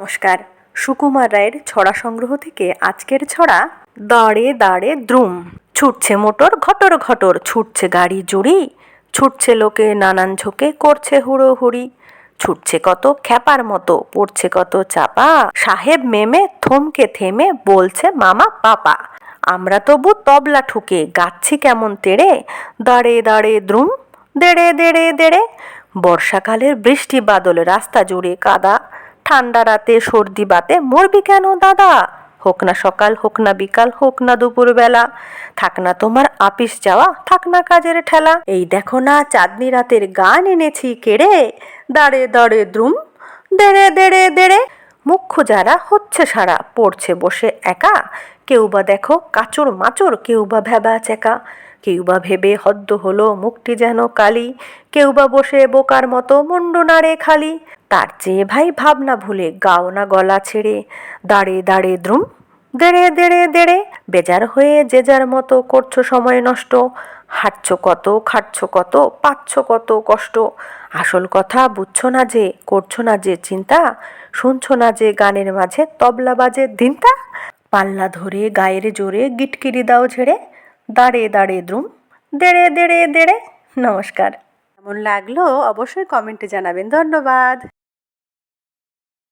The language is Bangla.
নমস্কার। সুকুমার রায়ের ছড়া সংগ্রহ থেকে আজকের ছড়া, দাঁড়ে দাঁড়ে দ্রুম। ছুটছে মোটর, ঘটর ঘটর। ছুটছে গাড়ি জুড়ি। ছুটছে লোকে নানান ঝোঁকে, করছে হুড়োহুড়ি। ছুটছে কত খ্যাপার মতো, পড়ছে কত চাপা। সাহেব মেমে, থমকে থেমে বলছে, মামা, পাপা। আমরা তবু তবলা ঠুকে, গাচ্ছি কেমন তেড়ে। দাঁড়ে দাঁড়ে দ্রুম, দেড়ে দেড়ে দেড়ে। বর্ষাকালের বৃষ্টি বাদল, রাস্তা জুড়ে কাদা। ঠান্ডা রাতে সর্দি বাতে মরবি কেন, দাদা? হোক না সকাল, হোক না বিকাল, হোক না দুপুরবেলা। থাক না তোমার আপিস যাওয়া, থাক না কাজের ঠেলা। এই দেখো না, চাঁদনি রাতের গান এনেছি কেড়ে। দাঁড়ে দাঁড়ে, দ্রুম। দেড়ে দেড়ে দেড়ে। যারা, হচ্ছে সারা, পড়ছে, বসে, একা। কেউ বা দেখো কাচুর মাচুর কেউ বা ভেবা চেকা। কেউ বা ভেবে হদ্দ হলো, মুখটি যেন কালি। কেউ বা বসে বোকার মতো, মুন্ডু নাড়ে খালি। তার চেয়ে ভাই ভাবনা ভুলে, গাও না গলা ছেড়ে। দাঁড়ে দাঁড়ে, দ্রুম। দেড়ে দেড়ে দেড়ে। বেজার হয়ে যে যার মতো করছ সময় নষ্ট। হাঁটছো কত, খাটছো কত পাচ্ছ কত কষ্ট? আসল কথা বুঝছ না যে, করছ না যে চিন্তা? শুনছো না যে গানের মাঝে তবলা বাজে দিনটা? পাল্লা ধরে গায়ের জোরে গিটকিরি দাও ঝেড়ে। দাঁড়ে দাঁড়ে দ্রুম। দেড়ে দেড়ে দেড়ে। নমস্কার। কেমন লাগল? অবশ্যই কমেন্টে জানাবেন। ধন্যবাদ।